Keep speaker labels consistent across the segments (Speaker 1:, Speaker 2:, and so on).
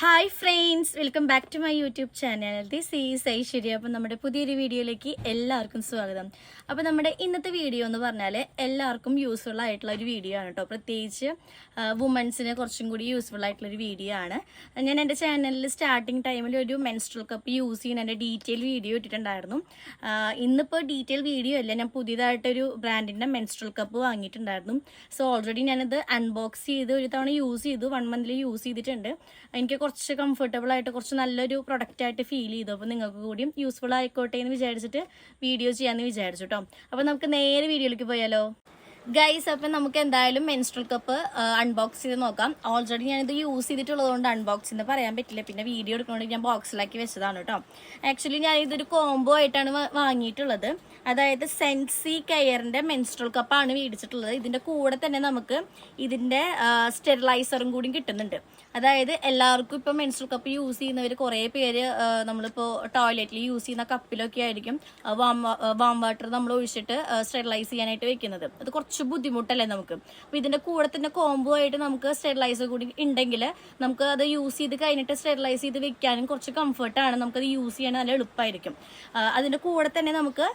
Speaker 1: Hi friends welcome back to my YouTube channel this is Aishwarya അപ്പം നമ്മുടെ പുതിയൊരു വീഡിയോയിലേക്ക് എല്ലാവർക്കും സ്വാഗതം. അപ്പോൾ നമ്മുടെ ഇന്നത്തെ വീഡിയോ എന്ന് പറഞ്ഞാൽ എല്ലാവർക്കും യൂസ്ഫുൾ ആയിട്ടുള്ള ഒരു വീഡിയോ ആണ് കേട്ടോ. പ്രത്യേകിച്ച് വുമൻസിന് കുറച്ചും കൂടി യൂസ്ഫുൾ ആയിട്ടുള്ള ഒരു വീഡിയോ ആണ്. ഞാൻ എന്റെ ചാനലിൽ സ്റ്റാർട്ടിങ് ടൈമിൽ ഒരു മെൻസ്ട്രൽ കപ്പ് യൂസ് ചെയ്യുന്ന എന്റെ ഡീറ്റെയിൽ വീഡിയോ ഇട്ടിട്ടുണ്ടായിരുന്നു. ഇന്നിപ്പോൾ ഡീറ്റെയിൽ വീഡിയോ അല്ല ഞാൻ പുതിയതായിട്ടൊരു ബ്രാൻഡിന്റെ മെൻസ്ട്രൽ കപ്പ് വാങ്ങിയിട്ടുണ്ടായിരുന്നു. സോ ഓൾറെഡി ഞാനത് അൺബോക്സ് ചെയ്ത് ഒരു തവണ യൂസ് ചെയ്തു വൺ മന്തിൽ യൂസ് ചെയ്തിട്ടുണ്ട്. എനിക്ക് കുറച്ച് കംഫർട്ടബിൾ ആയിട്ട് കുറച്ച് നല്ലൊരു പ്രൊഡക്റ്റ് ആയിട്ട് ഫീൽ ചെയ്തു. അപ്പോൾ നിങ്ങൾക്ക് കൂടിയും യൂസ്ഫുൾ ആയിക്കോട്ടെ എന്ന് വിചാരിച്ചിട്ട് വീഡിയോ ചെയ്യാമെന്ന് വിചാരിച്ചു കേട്ടോ അപ്പോൾ നമുക്ക് നേരെ വീഡിയോയിലേക്ക് പോയാലോ? ഗൈസ് അപ്പം നമുക്ക് എന്തായാലും മെൻസ്ട്രൽ കപ്പ് അൺബോക്സ് ചെയ്ത് നോക്കാം. ഓൾറെഡി ഞാനിത് യൂസ് ചെയ്തിട്ടുള്ളത് കൊണ്ട് അൺബോക്സ് എന്ന് പറയാൻ പറ്റില്ല. പിന്നെ വീഡിയോ എടുക്കുന്നതുകൊണ്ട് ഞാൻ ബോക്സിലാക്കി വെച്ചതാണ് കേട്ടോ ആക്ച്വലി ഞാൻ ഇതൊരു കോംബോ ആയിട്ടാണ് വാങ്ങിയിട്ടുള്ളത്. അതായത് സെൻസി കെയറിന്റെ മെൻസ്ട്രൽ കപ്പാണ് മേടിച്ചിട്ടുള്ളത്. ഇതിന്റെ കൂടെ തന്നെ നമുക്ക് ഇതിന്റെ സ്റ്റെറിലൈസറും കൂടി കിട്ടുന്നുണ്ട്. അതായത് എല്ലാവർക്കും ഇപ്പം മെൻസ്ട്രൽ കപ്പ് യൂസ് ചെയ്യുന്നവർ കുറേ പേര് നമ്മളിപ്പോൾ നമ്മളിപ്പോ ടോയ്ലറ്റിൽ യൂസ് ചെയ്യുന്ന കപ്പിലൊക്കെ ആയിരിക്കും. വാം വാം വാട്ടർ നമ്മൾ ഒഴിച്ചിട്ട് സ്റ്റെറിലൈസ് ചെയ്യാനായിട്ട് വെക്കുന്നത്. അത് കുറച്ച് ബുദ്ധിമുട്ടല്ലേ നമുക്ക്? അപ്പൊ ഇതിന്റെ കൂടെ തന്നെ കോംബോ ആയിട്ട് നമുക്ക് സ്റ്റെറിലൈസർ കൂടി ഉണ്ടെങ്കിൽ നമുക്ക് അത് യൂസ് ചെയ്ത് കഴിഞ്ഞിട്ട് സ്റ്റെറിലൈസ് ചെയ്ത് വെക്കാനും കുറച്ച് കംഫർട്ടാണ് നമുക്കത് യൂസ് ചെയ്യാൻ നല്ല എളുപ്പമായിരിക്കും അതിന്റെ കൂടെ തന്നെ നമുക്ക്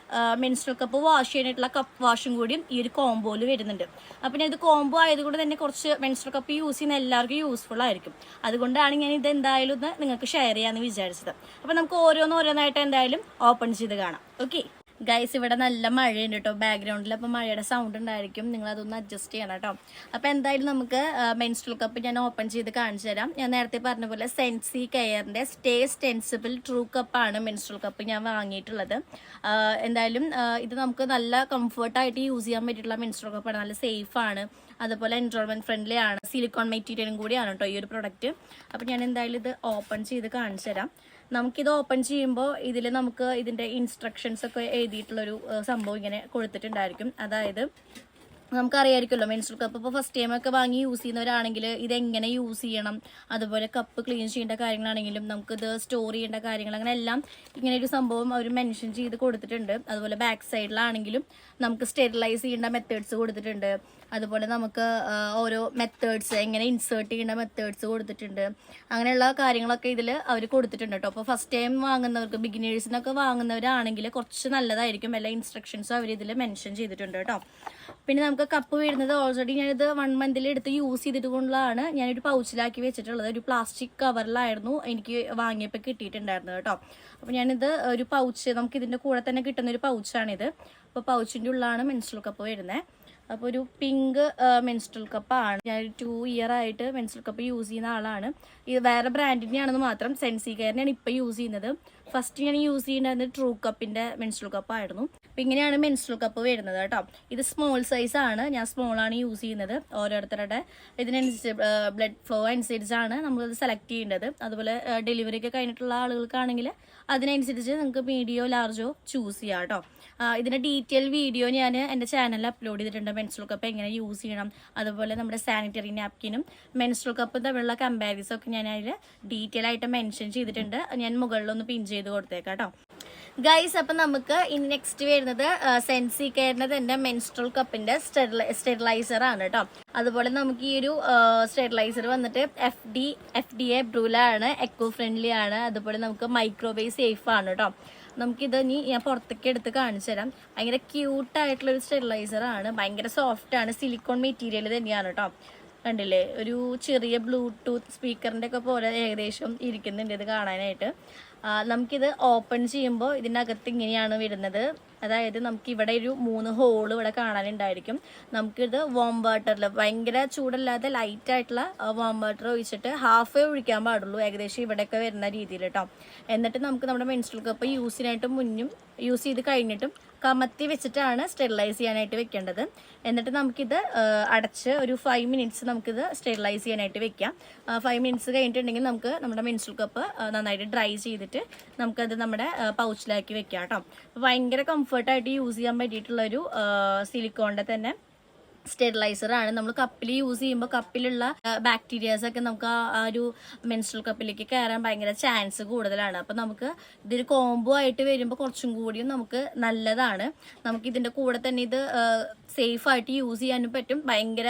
Speaker 1: മെൻസ്ട്രൽ കപ്പ് വാഷ് ചെയ്യാനായിട്ടുള്ള കപ്പ് വാഷും കൂടിയും ഈ ഒരു കോംബോയിൽ വരുന്നുണ്ട്. അപ്പം ഇത് കോംബോ ആയതുകൊണ്ട് തന്നെ കുറച്ച് മെൻസ്ട്രൽ കപ്പ് യൂസ് ചെയ്യുന്ന എല്ലാവർക്കും യൂസ്ഫുൾ ആയിരിക്കും. അതുകൊണ്ടാണ് ഞാൻ ഇത് എന്തായാലും നിങ്ങൾക്ക് ഷെയർ ചെയ്യാമെന്ന് വിചാരിച്ചത്. അപ്പം നമുക്ക് ഓരോന്ന് ഓരോന്നായിട്ട് എന്തായാലും ഓപ്പൺ ചെയ്ത് കാണാം. ഓക്കെ ഗൈസ് ഇവിടെ നല്ല മഴയുണ്ട് കേട്ടോ ബാക്ക്ഗ്രൗണ്ടിൽ അപ്പോൾ മഴയുടെ സൗണ്ട് ഉണ്ടായിരിക്കും. നിങ്ങൾ അതൊന്ന് അഡ്ജസ്റ്റ് ചെയ്യണം കേട്ടോ അപ്പോൾ എന്തായാലും നമുക്ക് മെൻസ്ട്രൽ കപ്പ് ഞാൻ ഓപ്പൺ ചെയ്ത് കാണിച്ചു തരാം. ഞാൻ നേരത്തെ പറഞ്ഞ പോലെ സെൻസി കെയറിന്റെ സ്റ്റേ സ്റ്റെൻസിബിൾ ട്രൂ കപ്പാണ് മെൻസ്ട്രൽ കപ്പ് ഞാൻ വാങ്ങിയിട്ടുള്ളത്. എന്തായാലും ഇത് നമുക്ക് നല്ല കംഫർട്ടായിട്ട് യൂസ് ചെയ്യാൻ പറ്റിയിട്ടുള്ള മെൻസ്ട്രൽ കപ്പാണ് നല്ല സേഫാണ് അതുപോലെ എൻവയോൺമെന്റ് ഫ്രണ്ട്ലി ആണ്. സിലിക്കോൺ മെറ്റീരിയലും കൂടിയാണ് കേട്ടോ ഈ ഒരു പ്രൊഡക്റ്റ് അപ്പോൾ ഞാൻ എന്തായാലും ഇത് ഓപ്പൺ ചെയ്ത് കാണിച്ചു തരാം. നമുക്കിത് ഓപ്പൺ ചെയ്യുമ്പോൾ ഇതിൽ നമുക്ക് ഇതിന്റെ ഇൻസ്ട്രക്ഷൻസ് ഒക്കെ എഴുതിയിട്ടുള്ളൊരു സംഭവം ഇങ്ങനെ കൊടുത്തിട്ടുണ്ടായിരിക്കും. അതായത് നമുക്കറിയായിരിക്കുമല്ലോ മെൻസ്ട്രൽ കപ്പ് ഇപ്പോൾ ഫസ്റ്റ് ടൈം ഒക്കെ വാങ്ങി യൂസ് ചെയ്യുന്നവരാണെങ്കിൽ ഇതെങ്ങനെ യൂസ് ചെയ്യണം? അതുപോലെ കപ്പ് ക്ലീൻ ചെയ്യേണ്ട കാര്യങ്ങളാണെങ്കിലും ഇത് സ്റ്റോർ ചെയ്യേണ്ട കാര്യങ്ങൾ അങ്ങനെ എല്ലാം ഇങ്ങനെ ഒരു സംഭവം അവർ മെൻഷൻ ചെയ്ത് കൊടുത്തിട്ടുണ്ട്. അതുപോലെ ബാക്ക് സൈഡിലാണെങ്കിലും നമുക്ക് സ്റ്റെറിലൈസ് ചെയ്യേണ്ട മെത്തേഡ്സ് കൊടുത്തിട്ടുണ്ട്. അതുപോലെ നമുക്ക് ഓരോ മെത്തേഡ്സ് എങ്ങനെ ഇൻസേർട്ട് ചെയ്യേണ്ട മെത്തേഡ്സ് കൊടുത്തിട്ടുണ്ട്. അങ്ങനെയുള്ള കാര്യങ്ങളൊക്കെ ഇതിൽ അവർ കൊടുത്തിട്ടുണ്ട് കേട്ടോ. അപ്പോൾ ഫസ്റ്റ് ടൈം വാങ്ങുന്നവർക്ക് ബിഗിനേഴ്സിനൊക്കെ വാങ്ങുന്നവരാണെങ്കിൽ കുറച്ച് നല്ലതായിരിക്കും. എല്ലാ ഇൻസ്ട്രക്ഷൻസും അവർ ഇതിൽ മെൻഷൻ ചെയ്തിട്ടുണ്ട് കേട്ടോ. പിന്നെ നമുക്ക് കപ്പ് വരുന്നത് ഓൾറെഡി ഞാനിത് വൺ മന്തിൽ എടുത്ത് യൂസ് ചെയ്തിട്ട് കൊണ്ടാണ് ഞാനൊരു പൗച്ചിലാക്കി വെച്ചിട്ടുള്ളത്. ഒരു പ്ലാസ്റ്റിക് കവറിലായിരുന്നു എനിക്ക് വാങ്ങിയപ്പോൾ കിട്ടിയിട്ടുണ്ടായിരുന്നത് കേട്ടോ. അപ്പോൾ ഞാനിത് ഒരു പൗച്ച് നമുക്ക് ഇതിന്റെ കൂടെ തന്നെ കിട്ടുന്ന ഒരു പൗച്ചാണിത് അപ്പോൾ പൗച്ചിന്റെ ഉള്ളിലാണ് മെൻസ്ട്രൽ കപ്പ് വരുന്നത് അപ്പോൾ ഒരു പിങ്ക് മെൻസ്ട്രൽ കപ്പാണ് ഞാൻ ടു ഇയർ ആയിട്ട് മെൻസ്ട്രൽ കപ്പ് യൂസ് ചെയ്യുന്ന ആളാണ്. ഇത് വേറെ ബ്രാൻഡിന്റെ ആണെന്ന് മാത്രം സെൻസി കെയറിനെയാണ് ഇപ്പോൾ യൂസ് ചെയ്യുന്നത്. ഫസ്റ്റ് ഞാൻ യൂസ് ചെയ്യുന്നത് ട്രൂ കപ്പിന്റെ മെൻസ്ട്രൽ കപ്പായിരുന്നു അപ്പം ഇങ്ങനെയാണ് മെൻസ്ട്രൽ കപ്പ് വരുന്നത് കേട്ടോ. ഇത് സ്മോൾ സൈസാണ് ഞാൻ സ്മോൾ ആണ് യൂസ് ചെയ്യുന്നത്. ഓരോരുത്തരുടെ ഇതിനനുസരിച്ച് ബ്ലഡ് ഫ്ലോ അനുസരിച്ചാണ് നമ്മളത് സെലക്ട് ചെയ്യേണ്ടത്. അതുപോലെ ഡെലിവറി ഒക്കെ കഴിഞ്ഞിട്ടുള്ള ആളുകൾക്കാണെങ്കിൽ അതിനനുസരിച്ച് നിങ്ങൾക്ക് മീഡിയോ ലാർജോ ചൂസ് ചെയ്യാം കേട്ടോ. ഇതിന്റെ ഡീറ്റെയിൽ വീഡിയോ ഞാൻ എന്റെ ചാനലിൽ അപ്ലോഡ് ചെയ്തിട്ടുണ്ട്. മെൻസ്ട്രൽ കപ്പ് എങ്ങനെ യൂസ് ചെയ്യണം. അതുപോലെ നമ്മുടെ സാനിറ്ററി നാപ്കിനും മെൻസ്ട്രൽ കപ്പ് തമ്മിലുള്ള കമ്പാരിസൊക്കെ ഞാൻ അതിൽ ഡീറ്റെയിൽ ആയിട്ട് മെൻഷൻ ചെയ്തിട്ടുണ്ട്. ഞാൻ മുകളിലൊന്ന് പിൻ ചെയ്ത് കൊടുത്തേക്കാം കേട്ടോ. ഗൈസ് അപ്പം നമുക്ക് ഇനി നെക്സ്റ്റ് വരുന്നത് സെൻസി കെയറിന്റെ തന്നെ മെൻസ്ട്രൽ കപ്പിന്റെ സ്റ്റെറിലൈസർ ആണ് കേട്ടോ അതുപോലെ നമുക്ക് ഈ ഒരു സ്റ്റെറിലൈസർ വന്നിട്ട് F D F D A ബ്രൂലാണ് eco friendly ആണ്. അതുപോലെ നമുക്ക് മൈക്രോവേവ് സേഫ് ആണ് കേട്ടോ നമുക്കിത് ഇനി ഞാൻ പുറത്തേക്ക് എടുത്ത് കാണിച്ചു തരാം. ഭയങ്കര ക്യൂട്ടായിട്ടുള്ളൊരു സ്റ്റെറിലൈസർ ആണ്. ഭയങ്കര സോഫ്റ്റ് ആണ്. സിലിക്കോൺ മെറ്റീരിയൽ തന്നെയാണ് കേട്ടോ കണ്ടില്ലേ? ഒരു ചെറിയ ബ്ലൂടൂത്ത് സ്പീക്കറിന്റെ ഒക്കെ പോലെ ഏകദേശം ഇരിക്കുന്നുണ്ട് ഇത് കാണാനായിട്ട്. നമുക്കിത് ഓപ്പൺ ചെയ്യുമ്പോൾ ഇതിനകത്ത് ഇങ്ങനെയാണ് വരുന്നത്. അതായത് നമുക്ക് ഇവിടെ ഒരു മൂന്ന് ഹോൾ ഇവിടെ കാണാനുണ്ടായിരിക്കും. നമുക്കിത് വോം വാട്ടറിൽ ഭയങ്കര ചൂടല്ലാതെ ലൈറ്റ് ആയിട്ടുള്ള വാം വാട്ടർ ഒഴിച്ചിട്ട് ഹാഫേ ഒഴിക്കാൻ പാടുള്ളൂ. ഏകദേശം ഇവിടെയൊക്കെ വരുന്ന രീതിയിൽ കേട്ടോ എന്നിട്ട് നമുക്ക് നമ്മുടെ മെൻസ്ട്രൽ കപ്പ് യൂസിനായിട്ട് മുന്നും യൂസ് ചെയ്ത് കഴിഞ്ഞിട്ടും കമത്തി വെച്ചിട്ടാണ് സ്റ്റെറിലൈസ് ചെയ്യാനായിട്ട് വെക്കേണ്ടത്. എന്നിട്ട് നമുക്കിത് അടച്ച് ഒരു ഫൈവ് മിനിറ്റ്സ് നമുക്കിത് സ്റ്റെറിലൈസ് ചെയ്യാനായിട്ട് വെക്കാം. ഫൈവ് മിനിറ്റ്സ് കഴിഞ്ഞിട്ടുണ്ടെങ്കിൽ നമുക്ക് നമ്മുടെ മെൻസ്ട്രൽ കപ്പ് നന്നായിട്ട് ഡ്രൈ ചെയ്തിട്ട് നമുക്കത് നമ്മുടെ പൗച്ചിലാക്കി വെക്കാം കേട്ടോ ഭയങ്കര കംഫർട്ടായിട്ട് യൂസ് ചെയ്യാൻ പറ്റിയിട്ടുള്ളൊരു സിലിക്കോണിന്റെ തന്നെ സ്റ്റെറിലൈസർ ആണ്. നമ്മൾ കപ്പിൽ യൂസ് ചെയ്യുമ്പോൾ കപ്പിലുള്ള ബാക്ടീരിയാസ് ഒക്കെ നമുക്ക് ആ ഒരു മെൻസ്ട്രൽ കപ്പിലേക്ക് കയറാൻ ഭയങ്കര ചാൻസ് കൂടുതലാണ്. അപ്പം നമുക്ക് ഇതൊരു കോംബോ ആയിട്ട് വരുമ്പോൾ കുറച്ചും കൂടിയും നമുക്ക് നല്ലതാണ്. നമുക്ക് ഇതിന്റെ കൂടെ തന്നെ ഇത് സേഫ് ആയിട്ട് യൂസ് ചെയ്യാനും പറ്റും. ഭയങ്കര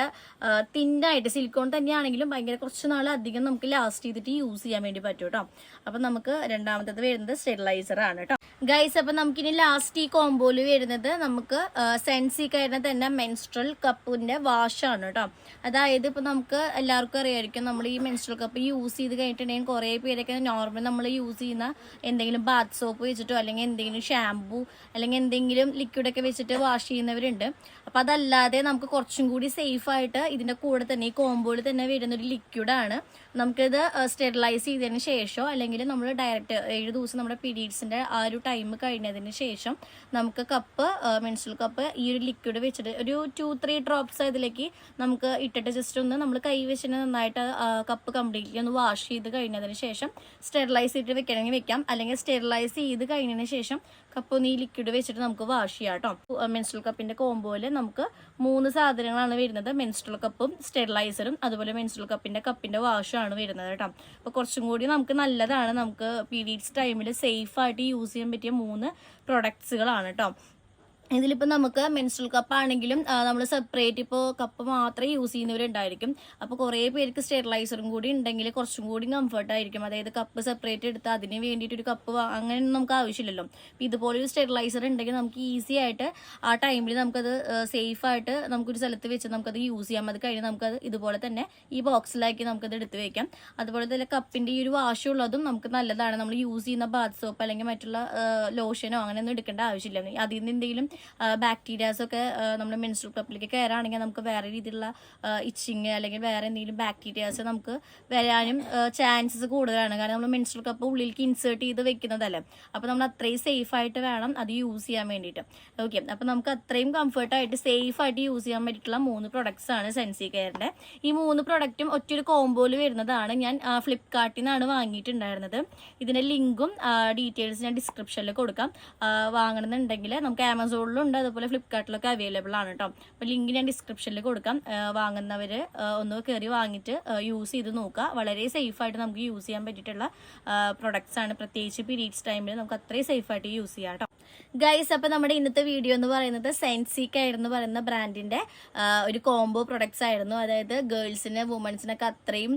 Speaker 1: തിന്നായിട്ട് സിലിക്കോൺ തന്നെയാണെങ്കിലും ഭയങ്കര കുറച്ച് നാൾ അധികം നമുക്ക് ലാസ്റ്റ് ചെയ്തിട്ട് യൂസ് ചെയ്യാൻ വേണ്ടി പറ്റും കേട്ടോ അപ്പം നമുക്ക് രണ്ടാമത്തത് വരുന്നത് സ്റ്റെറിലൈസർ ആണ് കേട്ടോ ഗൈസ് അപ്പം നമുക്കിനി ലാസ്റ്റ് ഈ കോംബോയിൽ വരുന്നത് നമുക്ക് സെൻസി തന്നെ മെൻസ്ട്രൽ കപ്പിന്റെ വാഷാണ് കേട്ടോ അതായത് ഇപ്പൊ നമുക്ക് എല്ലാവർക്കും അറിയായിരിക്കും നമ്മൾ ഈ മെൻസ്ട്രൽ കപ്പ് യൂസ് ചെയ്ത് കഴിഞ്ഞിട്ടുണ്ടെങ്കിൽ കുറേ പേരൊക്കെ നോർമൽ നമ്മൾ യൂസ് ചെയ്യുന്ന എന്തെങ്കിലും ബാത്ത് സോപ്പ് വെച്ചിട്ടോ അല്ലെങ്കിൽ എന്തെങ്കിലും ഷാമ്പു അല്ലെങ്കിൽ എന്തെങ്കിലും ലിക്വിഡ് ഒക്കെ വെച്ചിട്ട് വാഷ് ചെയ്യുന്നവരുണ്ട്. അപ്പൊ അതല്ലാതെ നമുക്ക് കുറച്ചും കൂടി സേഫ് ആയിട്ട് ഇതിന്റെ കൂടെ തന്നെ ഈ കോമ്പോയിൽ തന്നെ വരുന്ന ഒരു ലിക്വിഡാണ് നമുക്കിത് സ്റ്റെറിലൈസ് ചെയ്തതിന് ശേഷം അല്ലെങ്കിൽ നമ്മൾ ഡയറക്റ്റ് ഏഴ് ദിവസം നമ്മുടെ പീരീഡ്സിന്റെ ആ ഒരു ടൈം കഴിഞ്ഞതിന് ശേഷം നമുക്ക് കപ്പ് മെൻസ്ട്രൽ കപ്പ് ഈ ഒരു ലിക്വിഡ് വെച്ചിട്ട് ഒരു ടു ത്രീ ഡ്രോപ്സ് ഇതിലേക്ക് നമുക്ക് ഇട്ടിട്ട് ജസ്റ്റ് ഒന്ന് നമ്മൾ കൈ നന്നായിട്ട് കപ്പ് കംപ്ലീറ്റ്ലി ഒന്ന് വാഷ് ചെയ്ത് കഴിഞ്ഞതിന് ശേഷം സ്റ്റെറിലൈസ് ചെയ്തിട്ട് വെക്കണമെങ്കിൽ വെക്കാം. അല്ലെങ്കിൽ സ്റ്റെറിലൈസ് ചെയ്ത് കഴിഞ്ഞതിന് ശേഷം കപ്പ് ഒന്ന് ഈ ലിക്വിഡ് വെച്ചിട്ട് നമുക്ക് വാഷ് ചെയ്യാം കേട്ടോ മെൻസ്ട്രൽ കപ്പിന്റെ കോമ്പോൽ നമുക്ക് മൂന്ന് സാധനങ്ങളാണ് വരുന്നത്. മെൻസ്ട്രൽ കപ്പും സ്റ്റെറിലൈസറും അതുപോലെ മെൻസ്ട്രൽ കപ്പിന്റെ കപ്പിന്റെ വാഷും ആണ് വരുന്നത് കേട്ടോ അപ്പോൾ കുറച്ചും കൂടി നമുക്ക് നല്ലതാണ് നമുക്ക് പീരീഡ്സ് ടൈമിൽ സേഫ് ആയിട്ട് യൂസ് ചെയ്യാൻ പറ്റിയ മൂന്ന് പ്രൊഡക്ട്സുകളാണ് കേട്ടോ ഇതിലിപ്പോൾ നമുക്ക് മെൻസ്ട്രൽ കപ്പ് ആണെങ്കിലും നമ്മൾ സെപ്പറേറ്റ് ഇപ്പോൾ കപ്പ് മാത്രമേ യൂസ് ചെയ്യുന്നവരുണ്ടായിരിക്കും. അപ്പോൾ കുറേ പേർക്ക് സ്റ്റെറിലൈസറും കൂടി ഉണ്ടെങ്കിൽ കുറച്ചും കൂടി കംഫർട്ടായിരിക്കും അതായത് കപ്പ് സെപ്പറേറ്റ് എടുത്ത് അതിന് വേണ്ടിയിട്ട് ഒരു കപ്പ് അങ്ങനെയൊന്നും നമുക്ക് ആവശ്യമില്ലല്ലോ. അപ്പോൾ ഇതുപോലൊരു സ്റ്റെറിലൈസർ ഉണ്ടെങ്കിൽ നമുക്ക് ഈസി ആയിട്ട് ആ ടൈമിൽ നമുക്കത് സേഫ് ആയിട്ട് നമുക്കൊരു സ്ഥലത്ത് വെച്ച് നമുക്കത് യൂസ് ചെയ്യാം. അത് കഴിഞ്ഞ് നമുക്കത് ഇതുപോലെ തന്നെ ഈ ബോക്സിലാക്കി നമുക്കത് എടുത്ത് വയ്ക്കാം അതുപോലെ തന്നെ കപ്പിന്റെ ഈ ഒരു വാശുള്ളതും നമുക്ക് നല്ലതാണ്. നമ്മൾ യൂസ് ചെയ്യുന്ന ബാത്ത് സോപ്പ് അല്ലെങ്കിൽ മറ്റുള്ള ലോഷനോ അങ്ങനെയൊന്നും എടുക്കേണ്ട ആവശ്യമില്ല. അതിൽ നിന്ന് എന്തെങ്കിലും ബാക്ടീരിയാസ് ഒക്കെ നമ്മുടെ മെൻസ്ട്രൽ കപ്പിലേക്ക് കയറുകയാണെങ്കിൽ നമുക്ക് വേറെ രീതിയിലുള്ള ഇച്ചിങ് അല്ലെങ്കിൽ വേറെ എന്തെങ്കിലും ബാക്ടീരിയാസ് നമുക്ക് വരാനും ചാൻസസ് കൂടുതലാണ്. കാരണം നമ്മൾ മെൻസ്ട്രൽ കപ്പ് ഉള്ളിലേക്ക് ഇൻസേർട്ട് ചെയ്ത് വെക്കുന്നതല്ലേ. അപ്പോൾ നമ്മൾ അത്രയും സേഫ് ആയിട്ട് വേണം അത് യൂസ് ചെയ്യാൻ വേണ്ടിയിട്ട്. ഓക്കെ അപ്പോൾ നമുക്ക് അത്രയും കംഫർട്ടായിട്ട് സേഫ് ആയിട്ട് യൂസ് ചെയ്യാൻ പറ്റിയിട്ടുള്ള മൂന്ന് പ്രൊഡക്ട്സ് ആണ് സെൻസി കെയറിന്റെ ഈ മൂന്ന് പ്രൊഡക്റ്റും ഒറ്റയൊരു കോംബോയിൽ വരുന്നതാണ് ഞാൻ ഫ്ലിപ്കാർട്ടിൽ നിന്നാണ് വാങ്ങിയിട്ടുണ്ടായിരുന്നത്. ഇതിന്റെ ലിങ്കും ഡീറ്റെയിൽസ് ഞാൻ ഡിസ്ക്രിപ്ഷനിൽ കൊടുക്കാം. വാങ്ങണമെന്നുണ്ടെങ്കിൽ നമുക്ക് ആമസോണിലും ഉണ്ട് അതുപോലെ ഫ്ലിപ്കാർട്ടിലൊക്കെ അവൈലബിൾ ആണ് കേട്ടോ അപ്പോൾ ലിങ്ക് ഞാൻ ഡിസ്ക്രിപ്ഷനിൽ കൊടുക്കാം. വാങ്ങുന്നവർ ഒന്ന് കയറി വാങ്ങിയിട്ട് യൂസ് ചെയ്ത് നോക്കുക. വളരെ സേഫായിട്ട് നമുക്ക് യൂസ് ചെയ്യാൻ പറ്റിയിട്ടുള്ള പ്രൊഡക്ട്സ് ആണ്. പ്രത്യേകിച്ച് പീരീഡ്സ് ടൈമിൽ നമുക്ക് അത്രയും സേഫായിട്ട് യൂസ് ചെയ്യാം കേട്ടോ ഗൈസ് അപ്പോൾ നമ്മുടെ ഇന്നത്തെ വീഡിയോ എന്ന് പറയുന്നത് സെൻസിക് ആയിരുന്നു പറയുന്ന ബ്രാൻഡിന്റെ ഒരു കോംബോ പ്രൊഡക്ട്സ് ആയിരുന്നു. അതായത് ഗേൾസിന് വുമൻസിനൊക്കെ അത്രയും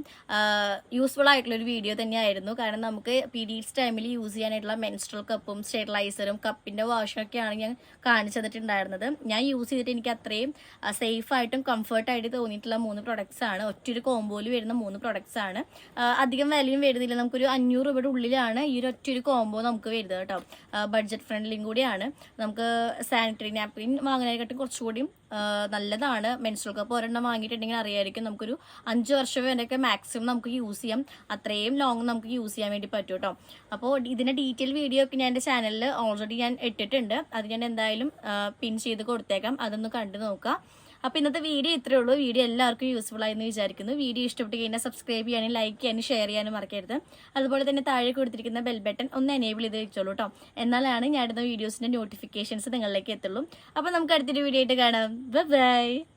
Speaker 1: യൂസ്ഫുൾ ആയിട്ടുള്ള ഒരു വീഡിയോ തന്നെയായിരുന്നു. കാരണം നമുക്ക് പീരീഡ്സ് ടൈമിൽ യൂസ് ചെയ്യാനായിട്ടുള്ള മെൻസ്ട്രൽ കപ്പും സ്റ്റെറിലൈസറും കപ്പിന്റെ വാഷും ഒക്കെയാണ് ഞാൻ കാണിച്ചു തന്നിട്ടുണ്ടായിരുന്നത് ഞാൻ യൂസ് ചെയ്തിട്ട് എനിക്ക് അത്രയും സേഫ് ആയിട്ടും കംഫർട്ട് ആയിട്ട് തോന്നിയിട്ടുള്ള മൂന്ന് പ്രൊഡക്ട്സ് ആണ്. ഒറ്റൊരു കോംബോയിൽ വരുന്ന മൂന്ന് പ്രൊഡക്ട്സ് ആണ്. അധികം വിലയും വരുന്നില്ല. നമുക്കൊരു അഞ്ഞൂറ് രൂപയുടെ ഉള്ളിലാണ് ഈ ഒരു ഒറ്റൊരു കോംബോ നമുക്ക് വരുന്നത് കേട്ടോ. ബഡ്ജറ്റ് ഫ്രണ്ട്ലിയും കൂടിയാണ്. നമുക്ക് സാനിറ്ററി നാപ്കിൻ വാങ്ങാനായിട്ട് കുറച്ചുകൂടിയും നല്ലതാണ്. മെൻസ്ട്രൽ കപ്പ് ഒരെണ്ണം വാങ്ങിയിട്ടുണ്ടെങ്കിൽ അറിയായിരിക്കും നമുക്കൊരു അഞ്ച് വർഷം വരെയൊക്കെ മാക്സിമം നമുക്ക് യൂസ് ചെയ്യാം. അത്രയും ലോങ് നമുക്ക് യൂസ് ചെയ്യാൻ വേണ്ടി പറ്റും കേട്ടോ. അപ്പോൾ ഇതിന്റെ ഡീറ്റെയിൽ വീഡിയോ ഒക്കെ ഞാൻ എന്റെ ചാനലിൽ ഓൾറെഡി ഞാൻ ഇട്ടിട്ടുണ്ട്. അത് ഞാൻ എന്തായാലും പിൻ ചെയ്ത് കൊടുത്തേക്കാം. അതൊന്ന് കണ്ടു നോക്കുക. അപ്പോൾ ഇന്നത്തെ വീഡിയോ ഇത്രയേ ഉള്ളൂ. വീഡിയോ എല്ലാവർക്കും യൂസ്ഫുൾ ആയെന്ന് വിചാരിക്കുന്നു. വീഡിയോ ഇഷ്ടപ്പെട്ട് കഴിഞ്ഞാൽ സബ്സ്ക്രൈബ് ചെയ്യാനും ലൈക്ക് ചെയ്യാനും ഷെയർ ചെയ്യാനും മറക്കരുത്. അതുപോലെ തന്നെ താഴെ കൊടുത്തിരിക്കുന്ന ബെൽ ബട്ടൺ ഒന്ന് എനേബിൾ ചെയ്ത് വെച്ചോളൂ കേട്ടോ എന്നാലാണ് ഞാൻ ഇടുന്ന വീഡിയോസിന്റെ നോട്ടിഫിക്കേഷൻസ് നിങ്ങളിലേക്ക് എത്തുള്ളൂ. അപ്പോൾ നമുക്ക് അടുത്തൊരു വീഡിയോ ആയിട്ട് കാണാം. ബൈ